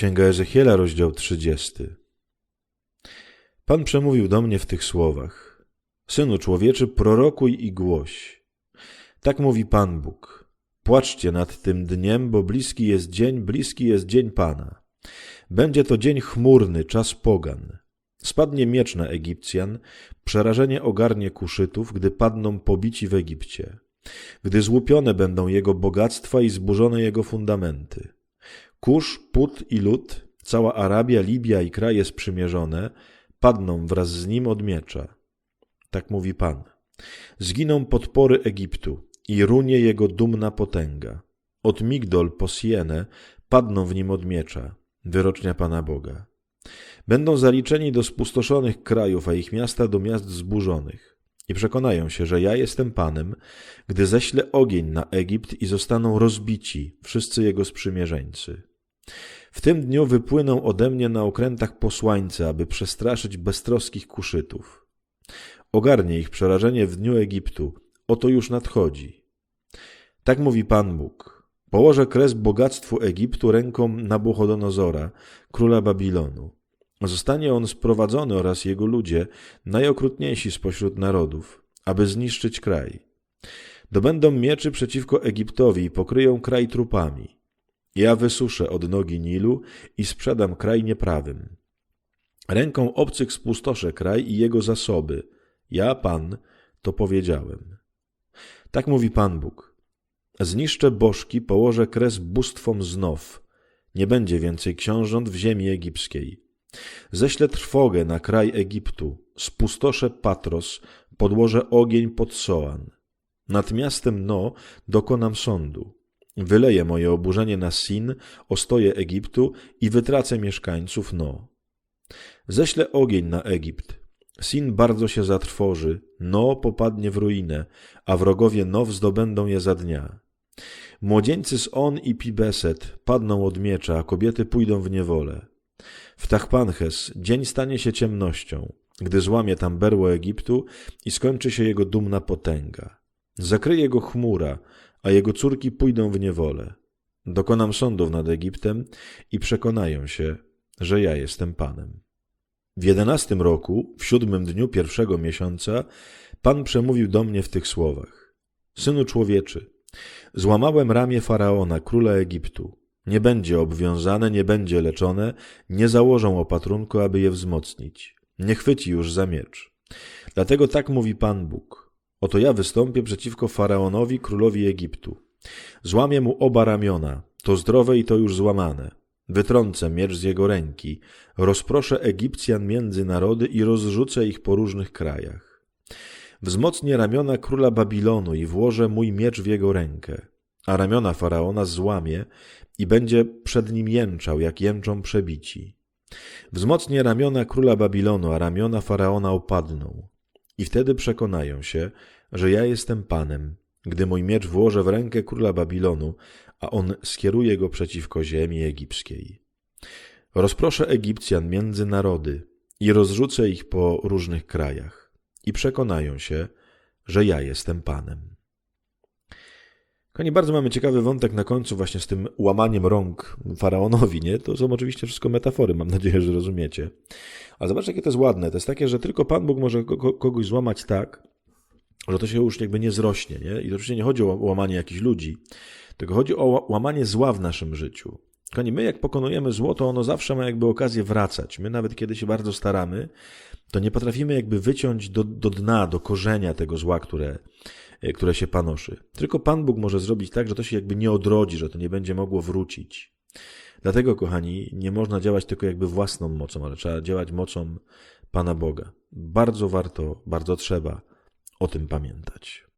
Księga Ezechiela, rozdział 30. Pan przemówił do mnie w tych słowach: Synu człowieczy, prorokuj i głoś. Tak mówi Pan Bóg. Płaczcie nad tym dniem, bo bliski jest dzień, bliski jest dzień Pana. Będzie to dzień chmurny, czas pogan. Spadnie miecz na Egipcjan, przerażenie ogarnie kuszytów, gdy padną pobici w Egipcie, gdy złupione będą jego bogactwa i zburzone jego fundamenty. Kusz, Put i Lud, cała Arabia, Libia i kraje sprzymierzone padną wraz z nim od miecza. Tak mówi Pan. Zginą podpory Egiptu i runie jego dumna potęga. Od Migdol po Sienę padną w nim od miecza, wyrocznia Pana Boga. Będą zaliczeni do spustoszonych krajów, a ich miasta do miast zburzonych. I przekonają się, że ja jestem Panem, gdy ześlę ogień na Egipt i zostaną rozbici wszyscy jego sprzymierzeńcy. W tym dniu wypłyną ode mnie na okrętach posłańce, aby przestraszyć beztroskich kuszytów. Ogarnie ich przerażenie w dniu Egiptu, oto już nadchodzi. Tak mówi Pan Bóg. Położę kres bogactwu Egiptu ręką Nabuchodonozora, króla Babilonu. Zostanie on sprowadzony oraz jego ludzie, najokrutniejsi spośród narodów, aby zniszczyć kraj. Dobędą mieczy przeciwko Egiptowi i pokryją kraj trupami. Ja wysuszę od nogi Nilu i sprzedam kraj nieprawym. Ręką obcych spustoszę kraj i jego zasoby. Ja, Pan, to powiedziałem. Tak mówi Pan Bóg. Zniszczę bożki, położę kres bóstwom znów. Nie będzie więcej książąt w ziemi egipskiej. Ześlę trwogę na kraj Egiptu, spustoszę Patros, podłożę ogień pod Soan. Nad miastem No dokonam sądu. Wyleję moje oburzenie na Sin, ostoje Egiptu i wytracę mieszkańców No. Ześlę ogień na Egipt. Sin bardzo się zatrwoży, No popadnie w ruinę, a wrogowie No zdobędą je za dnia. Młodzieńcy z On i Pibeset padną od miecza, a kobiety pójdą w niewolę. W Tachpanches dzień stanie się ciemnością, gdy złamie tam berło Egiptu i skończy się jego dumna potęga. Zakryje go chmura, a jego córki pójdą w niewolę. Dokonam sądów nad Egiptem i przekonają się, że ja jestem Panem. W jedenastym roku, w siódmym dniu pierwszego miesiąca, Pan przemówił do mnie w tych słowach. Synu człowieczy, złamałem ramię Faraona, króla Egiptu. Nie będzie obwiązane, nie będzie leczone, nie założą opatrunku, aby je wzmocnić. Nie chwyci już za miecz. Dlatego tak mówi Pan Bóg. Oto ja wystąpię przeciwko Faraonowi, królowi Egiptu. Złamię mu oba ramiona, to zdrowe i to już złamane. Wytrącę miecz z jego ręki, rozproszę Egipcjan między narody i rozrzucę ich po różnych krajach. Wzmocnię ramiona króla Babilonu i włożę mój miecz w jego rękę, a ramiona Faraona złamię i będzie przed nim jęczał, jak jęczą przebici. Wzmocnię ramiona króla Babilonu, a ramiona Faraona opadną. I wtedy przekonają się, że ja jestem Panem, gdy mój miecz włożę w rękę króla Babilonu, a on skieruje go przeciwko ziemi egipskiej. Rozproszę Egipcjan między narody i rozrzucę ich po różnych krajach i przekonają się, że ja jestem Panem. Kochani, bardzo mamy ciekawy wątek na końcu właśnie z tym łamaniem rąk faraonowi, nie? To są oczywiście wszystko metafory, mam nadzieję, że rozumiecie. Ale zobaczcie, jakie to jest ładne. To jest takie, że tylko Pan Bóg może kogoś złamać tak, że to się już jakby nie zrośnie, nie? I to oczywiście nie chodzi o łamanie jakichś ludzi, tylko chodzi o łamanie zła w naszym życiu. Kochani, my jak pokonujemy zło, to ono zawsze ma jakby okazję wracać. My nawet kiedy się bardzo staramy, to nie potrafimy jakby wyciąć do, do dna, do korzenia tego zła, które, E, które się panoszy. Tylko Pan Bóg może zrobić tak, że to się jakby nie odrodzi, że to nie będzie mogło wrócić. Dlatego, kochani, nie można działać tylko jakby własną mocą, ale trzeba działać mocą Pana Boga. Bardzo warto, bardzo trzeba o tym pamiętać.